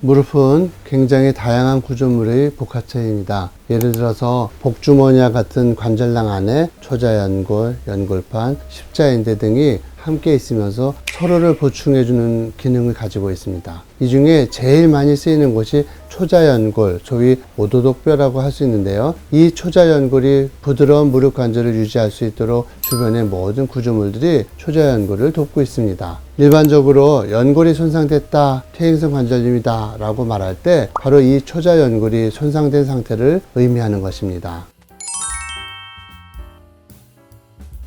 무릎은 굉장히 다양한 구조물의 복합체입니다. 예를 들어서 복주머니와 같은 관절낭 안에 초자연골, 연골판, 십자인대 등이 함께 있으면서 서로를 보충해주는 기능을 가지고 있습니다. 이 중에 제일 많이 쓰이는 곳이 초자연골, 소위 오도독뼈라고 할 수 있는데요. 이 초자연골이 부드러운 무릎 관절을 유지할 수 있도록 주변의 모든 구조물들이 초자연골을 돕고 있습니다. 일반적으로 연골이 손상됐다, 퇴행성 관절염이다 라고 말할 때 바로 이 초자연골이 손상된 상태를 의미하는 것입니다.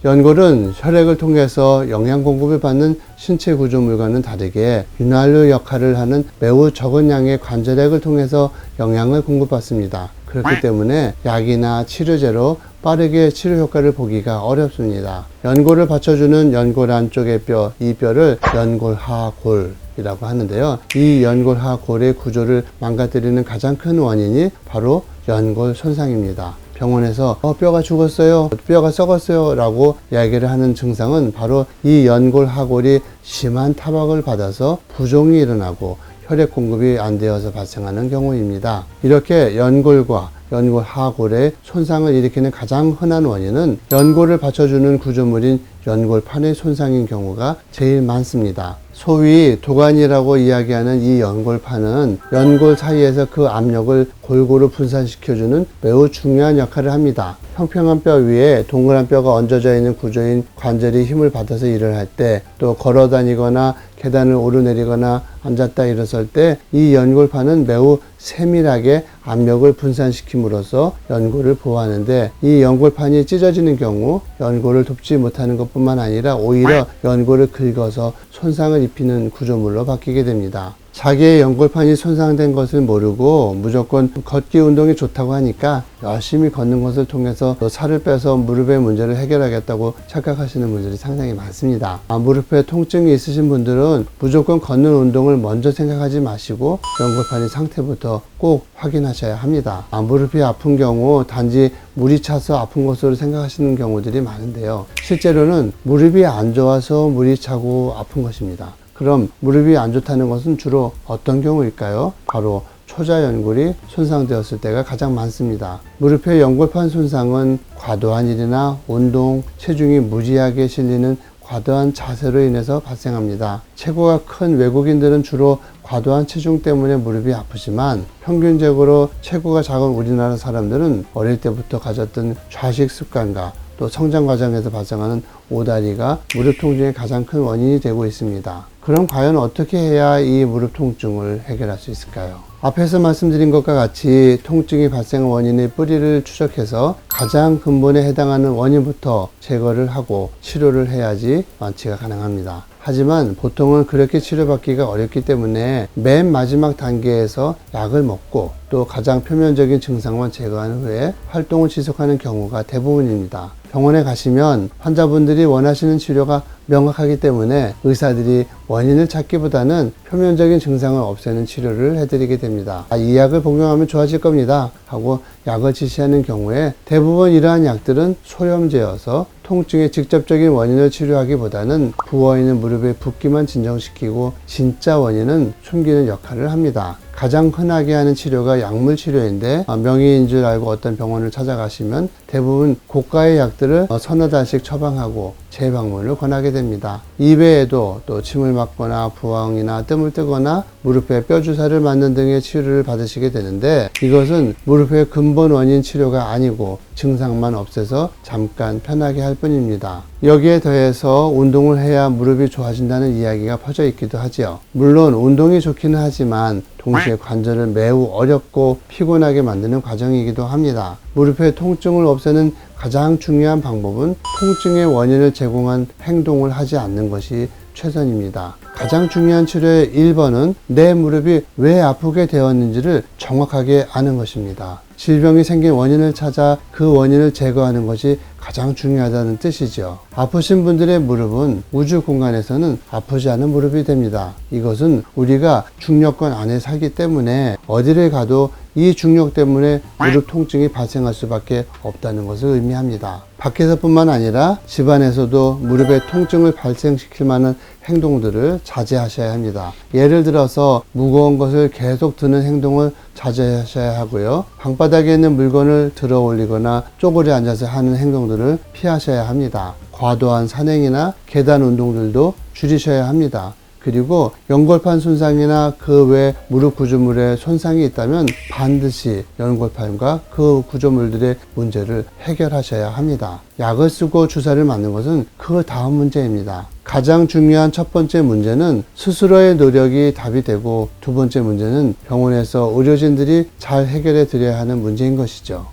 연골은 혈액을 통해서 영양 공급을 받는 신체 구조물과는 다르게 윤활유 역할을 하는 매우 적은 양의 관절액을 통해서 영양을 공급받습니다. 그렇기 때문에 약이나 치료제로 빠르게 치료 효과를 보기가 어렵습니다. 연골을 받쳐주는 연골 안쪽의 뼈, 이 뼈를 연골하골 이라고 하는데요. 이 연골하 골의 구조를 망가뜨리는 가장 큰 원인이 바로 연골 손상입니다. 병원에서 어, 뼈가 죽었어요, 뼈가 썩었어요 라고 이야기를 하는 증상은 바로 이 연골 하골이 심한 타박을 받아서 부종이 일어나고 혈액 공급이 안 되어서 발생하는 경우입니다. 이렇게 연골과 연골 하골에 손상을 일으키는 가장 흔한 원인은 연골을 받쳐주는 구조물인 연골판의 손상인 경우가 제일 많습니다. 소위 도관이라고 이야기하는 이 연골판은 연골 사이에서 그 압력을 골고루 분산시켜주는 매우 중요한 역할을 합니다. 평평한 뼈 위에 동그란 뼈가 얹어져 있는 구조인 관절이 힘을 받아서 일을 할 때 또 걸어 다니거나 계단을 오르내리거나 앉았다 일어설 때 이 연골판은 매우 세밀하게 압력을 분산시킴으로써 연골을 보호하는데 이 연골판이 찢어지는 경우 연골을 돕지 못하는 것뿐만 아니라 오히려 연골을 긁어서 손상을 입히는 구조물로 바뀌게 됩니다. 자기의 연골판이 손상된 것을 모르고 무조건 걷기 운동이 좋다고 하니까 열심히 걷는 것을 통해서 또 살을 빼서 무릎의 문제를 해결하겠다고 착각하시는 분들이 상당히 많습니다. 아, 무릎에 통증이 있으신 분들은 무조건 걷는 운동을 먼저 생각하지 마시고 연골판의 상태부터 꼭 확인하셔야 합니다. 아, 무릎이 아픈 경우 단지 물이 차서 아픈 것으로 생각하시는 경우들이 많은데요. 실제로는 무릎이 안 좋아서 물이 차고 아픈 것입니다. 그럼 무릎이 안 좋다는 것은 주로 어떤 경우일까요? 바로 초자 연골이 손상되었을 때가 가장 많습니다. 무릎의 연골판 손상은 과도한 일이나 운동, 체중이 무리하게 실리는 과도한 자세로 인해서 발생합니다. 체구가 큰 외국인들은 주로 과도한 체중 때문에 무릎이 아프지만 평균적으로 체구가 작은 우리나라 사람들은 어릴 때부터 가졌던 좌식 습관과 또 성장 과정에서 발생하는 오다리가 무릎 통증의 가장 큰 원인이 되고 있습니다. 그럼 과연 어떻게 해야 이 무릎 통증을 해결할 수 있을까요? 앞에서 말씀드린 것과 같이 통증이 발생한 원인의 뿌리를 추적해서 가장 근본에 해당하는 원인부터 제거를 하고 치료를 해야지 완치가 가능합니다. 하지만 보통은 그렇게 치료받기가 어렵기 때문에 맨 마지막 단계에서 약을 먹고 또 가장 표면적인 증상만 제거한 후에 활동을 지속하는 경우가 대부분입니다. 병원에 가시면 환자분들이 원하시는 치료가 명확하기 때문에 의사들이 원인을 찾기보다는 표면적인 증상을 없애는 치료를 해드리게 됩니다. 아, 이 약을 복용하면 좋아질 겁니다. 하고 약을 지시하는 경우에 대부분 이러한 약들은 소염제여서 통증의 직접적인 원인을 치료하기보다는 부어있는 무릎의 붓기만 진정시키고 진짜 원인은 숨기는 역할을 합니다. 가장 흔하게 하는 치료가 약물 치료인데 어, 명의인 줄 알고 어떤 병원을 찾아가시면 대부분 고가의 약들을 어, 서너 달씩 처방하고 재방문을 권하게 됩니다. 이외에도 또 침을 맞거나 부항이나 뜸을 뜨거나 무릎에 뼈 주사를 맞는 등의 치료를 받으시게 되는데 이것은 무릎의 근본 원인 치료가 아니고 증상만 없애서 잠깐 편하게 할 뿐입니다. 여기에 더해서 운동을 해야 무릎이 좋아진다는 이야기가 퍼져 있기도 하지요. 물론 운동이 좋기는 하지만 동시에 관절을 매우 어렵고 피곤하게 만드는 과정이기도 합니다. 무릎의 통증을 없애는 가장 중요한 방법은 통증의 원인을 제공한 행동을 하지 않는 것이 최선입니다. 가장 중요한 치료의 1번은 내 무릎이 왜 아프게 되었는지를 정확하게 아는 것입니다. 질병이 생긴 원인을 찾아 그 원인을 제거하는 것이 가장 중요하다는 뜻이죠. 아프신 분들의 무릎은 우주 공간에서는 아프지 않은 무릎이 됩니다. 이것은 우리가 중력권 안에 살기 때문에 어디를 가도 이 중력 때문에 무릎 통증이 발생할 수밖에 없다는 것을 의미합니다. 밖에서뿐만 아니라 집안에서도 무릎에 통증을 발생시킬 만한 행동들을 자제하셔야 합니다. 예를 들어서 무거운 것을 계속 드는 행동을 자제하셔야 하고요. 방바닥에 있는 물건을 들어 올리거나 쪼그려 앉아서 하는 행동들을 피하셔야 합니다. 과도한 산행이나 계단 운동들도 줄이셔야 합니다. 그리고 연골판 손상이나 그 외 무릎 구조물에 손상이 있다면 반드시 연골판과 그 구조물들의 문제를 해결하셔야 합니다. 약을 쓰고 주사를 맞는 것은 그 다음 문제입니다. 가장 중요한 첫 번째 문제는 스스로의 노력이 답이 되고 두 번째 문제는 병원에서 의료진들이 잘 해결해 드려야 하는 문제인 것이죠.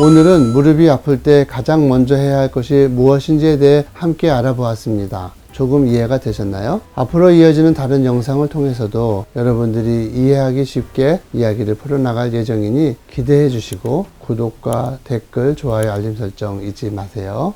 오늘은 무릎이 아플 때 가장 먼저 해야 할 것이 무엇인지에 대해 함께 알아보았습니다. 조금 이해가 되셨나요? 앞으로 이어지는 다른 영상을 통해서도 여러분들이 이해하기 쉽게 이야기를 풀어나갈 예정이니 기대해 주시고 구독과 댓글, 좋아요, 알림 설정 잊지 마세요.